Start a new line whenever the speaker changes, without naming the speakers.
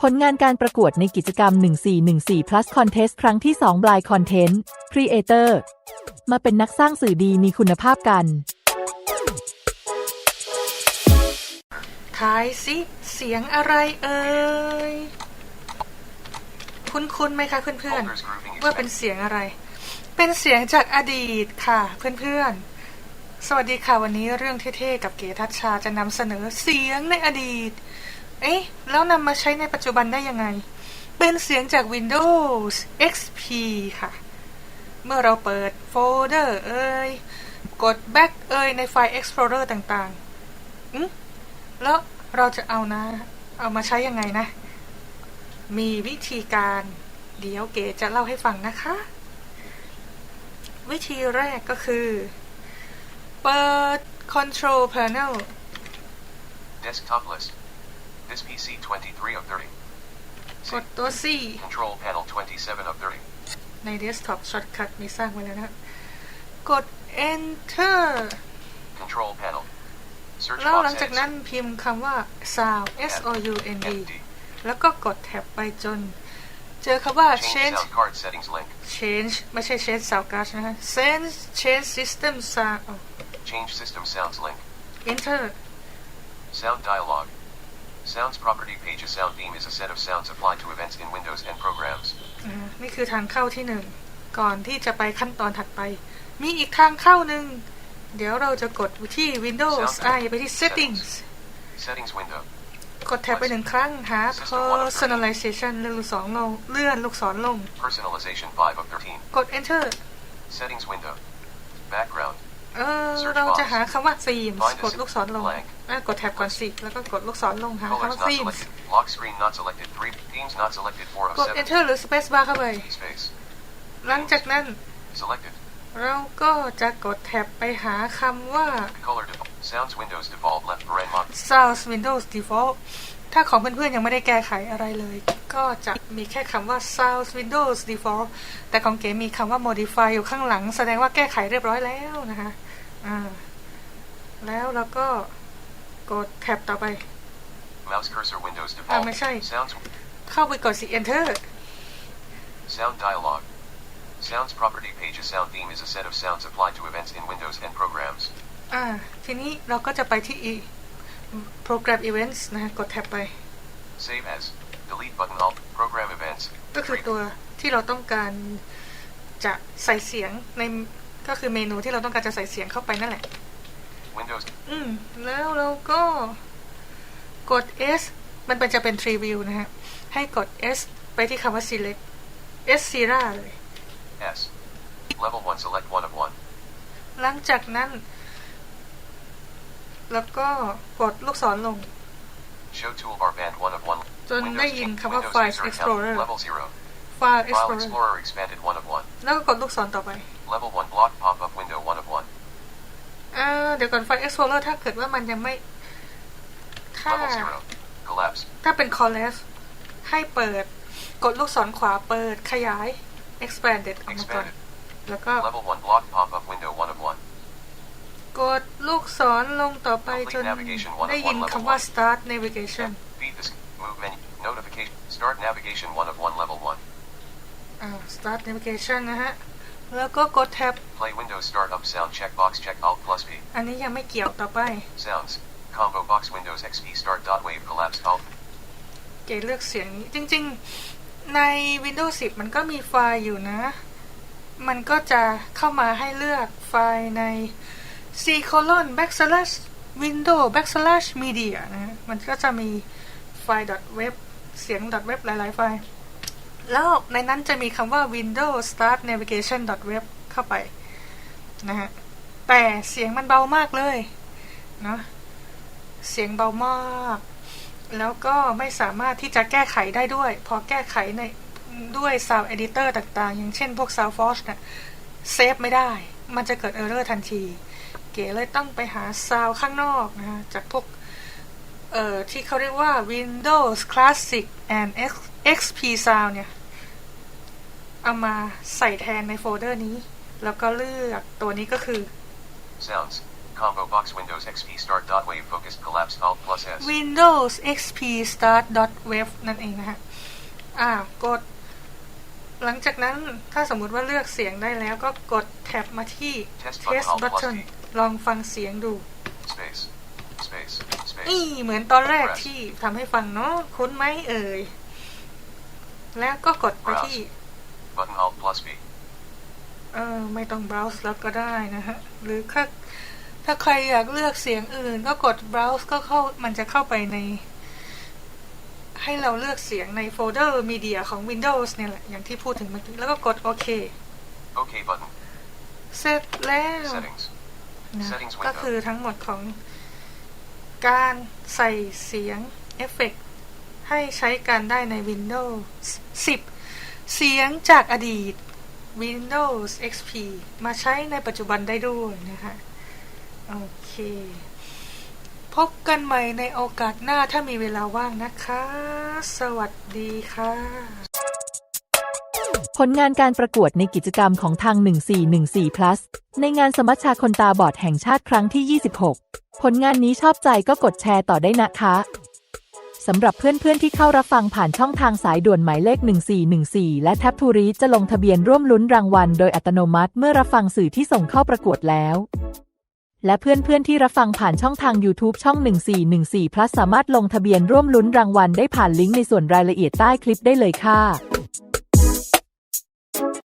ผลงานการประกวดในกิจกรรม 1414 plus contest ครั้งที่ 2 Blind Content Creator มาเป็นนักสร้างสื่อดีมีคุณภาพกัน
ทายสิเสียงอะไรเอ่ย คุ้นๆไหมคะเพื่อนๆว่าเป็นเสียงอะไร เป็นเสียงจากอดีตค่ะเพื่อนๆ สวัสดีค่ะวันนี้เรื่องเท่ๆ กับเก๋ทัชชาจะนำเสนอเสียงในอดีต เอ๊ะ แล้วนำมาใช้ในปัจจุบันได้ยังไง เป็นเสียงจาก Windows XP ค่ะ เมื่อเราเปิดโฟลเดอร์เอ่ย กด back เอ่ยในไฟล์ Explorer ต่างๆอืมแล้วเราจะเอานะ เอามาใช้ยังไงนะ มีวิธีการเดี๋ยวเก๋จะเล่าให้ฟังนะคะ วิธีแรกก็คือ เปิด Control Panel
Desktop list. This PC 23 of 30.
กดตัว C
Control panel 27 of 30.
ใน Desktop Shortcut มีสร้างไว้แล้วนะ กด Enter
Control panel. Search
แล้วหลัง
box
จากนั้น
headings.
พิมพ์คำว่า Sound S O U N D
FD.
แล้วก็กดแท็บไปจน เจอคำว่า
Change
Change
sound card settings link.
change ไม่ใช่ change sound card นะฮะ change change system sound อ๋อ
Change system sounds link.
enter
Sound dialog. Sounds property page. A sound theme is a set of sounds applied to events in Windows and programs.
อ่านี่คือทางเข้าที่หนึ่ง ก่อนที่จะไปขั้นตอนถัดไป มีอีกทางเข้าหนึ่ง เดี๋ยวเราจะกดที่ Windows อ่าอย่าไปที่ settings
Settings window.
กดแท็บไปหนึ่งครั้งหา personalization เลื่อนลูกศรลงเลื่อนลูกศรลง
Personalization 5 of 13.
กด enter
Settings window. Background.
เออเราจะหาคำว่า themes
Find a
กดลูกศรลง
blank
อะกดแท็บก่อนสิ แล้วก็กดลูกศรลงหา
Colors
คำว่า
not
themes
selected. Lock screen not selected. 3. Themes not selected. 4 of
กด
7.
enter หรือ space bar เข้าไป
Space.
หลังจากนั้น
Selected.
เราก็จะกดแท็บไปหาคำว่า
Color default. Sounds Windows default left paren mod.
Sounds Windows Default ถ้าของเพื่อนๆยังไม่ได้แก้ไขอะไรเลย ก็จะมีแค่คำว่า Sounds Windows Default แต่ของเก๋มีคำว่า Modify อยู่ข้างหลัง แสดงว่าแก้ไขเรียบร้อยแล้วนะคะอ่าแล้วเราก็กดแท็บต่อไป
Mouse cursor Windows
อ่า
default.
ไม่ใช่
Sounds.
เข้าไปกดสิ Enter
Sound dialog. Sounds property page. A sound theme is a set of sounds applied to events in Windows and programs.
อ่าทีนี้เราก็จะไปที่ E- Program Events นะคะกดแท็บไป
Save as. Delete button alt. Program events.
ก็คือ
Three.
ตัวที่เราต้องการจะใส่เสียงในก็คือเมนูที่เราต้องการจะใส่เสียงเข้าไปนั่นแหละ
Windows.
อืม แล้วเราก็กด S มันเป็นจะเป็น Tree View นะฮะ ให้กด S ไปที่คำว่า Select S s i r a เลย
S. Level 1 select 1 of 1.
หลังจากนั้น แล้วก็กดลูกศรลง
Show toolbar band 1 of 1.
จนได้ยินคำว่า
Windows
Files
user account.
Explorer
Level 0.
File
File
Explorer
Explorer expanded 1 of 1.
แล้วก็กดลูกศรต่อไป
Level 1 block pop up window 1 of 1.
อ่าเดี๋ยวก่อน File Explorer ถ้าเกิดว่ามันยังไม่ถ้า
Level 0. Collapse.
ถ้าเป็น Collapse ให้เปิด กดลูกศรขวาเปิดขยาย expanded ออกมาก่อน
Expanded.
แล้วก็
Level 1 block pop up window 1 of 1.
กดลูกศรลงต่อไปจนได้ยินคำว่า start navigation
Start navigation 1 of 1 level 1.
อ่า start navigation นะฮะ แล้วก็กดแท็บ
Play Windows Startup Sound checkbox check Alt plus P.
อันนี้ยังไม่เกี่ยวต่อไป
Sounds. Combo box Windows XP start dot wave collapse Alt.
เก๋เลือกเสียงนี้จริง ๆ ใน Windows 10 มันก็มีไฟล์อยู่นะ มันก็จะเข้ามาให้เลือกไฟล์ใน c colon backslash window backslash media นะฮะมันก็จะมีไฟล์ .web เสียง .web หลายๆไฟล์ แล้วในนั้นจะมีคำว่า windows start navigation .web เข้าไปนะฮะแต่เสียงมันเบามากเลยเนาะเสียงเบามาก แล้วก็ไม่สามารถที่จะแก้ไขได้ด้วย พอแก้ไขในด้วย Sound Editor ต่างๆ อย่างเช่นพวก SoundForge เนี่ยเซฟไม่ได้ มันจะเกิด Error ทันที เก๋เลยต้องไปหา Sound ข้างนอกนะฮะจากพวก เอ่อที่เขาเรียกว่า Windows Classic and X- XP Sound เนี่ย เอามาใส่แทนในโฟลเดอร์นี้ แล้วก็เลือกตัวนี้ก็คือ
Sounds. combo box Windows XP start dot wave focused collapse Alt plus S.
Windows XP Start web นั่นเองนะฮะ อ่ากด หลังจากนั้นถ้าสมมุติว่าเลือกเสียงได้แล้วก็กดแท็บมาที่
Test
Test
button Alt plus
button
T.
ลองฟังเสียงดู
Space. Space.
อี
Space.
เหมือนตอนแรกที่ทำให้ฟังเนาะคุ้นไหมเอ่ย แล้วก็กดไปที่
Button Alt plus B.
เออไม่ต้อง browse แล้วก็ได้นะฮะ หรือถ้าถ้าใครอยากเลือกเสียงอื่น ก็กด browse ก็เข้ามันจะเข้าไปใน ให้เราเลือกเสียงในโฟลเดอร์ media ของ Windows เนี่ยแหละ อย่างที่พูดถึงเมื่อกี้ แล้วก็กดโอเค
OK button.
เสร็จแล้ว
Settings.
นะ
Settings
ก็
window
คือทั้งหมดของ การใส่เสียงเอฟเฟกต์ให้ใช้การได้ใน Windows 10 เสียงจากอดีต Windows XP มาใช้ในปัจจุบันได้ด้วยนะคะ โอเค พบกันใหม่ในโอกาสหน้าถ้ามีเวลาว่างนะคะ สวัสดีค่ะ
ผลงานการประกวดในกิจกรรมของทาง 1414 plus ในงานสมัชชาคนตาบอดแห่งชาติครั้งที่ 26 ผลงานนี้ชอบใจก็กดแชร์ต่อได้นะคะสำหรับเพื่อนๆที่เข้ารับฟังผ่านช่องทางสายด่วนหมายเลข 1414 และแท็บทูรีจะลงทะเบียนร่วมลุ้นรางวัลโดยอัตโนมัติเมื่อรับฟังสื่อที่ส่งเข้าประกวดแล้ว และเพื่อนๆที่รับฟังผ่านช่องทาง YouTube ช่อง 1414 plus สามารถลงทะเบียนร่วมลุ้นรางวัลได้ผ่านลิงก์ในส่วนรายละเอียดใต้คลิปได้เลยค่ะ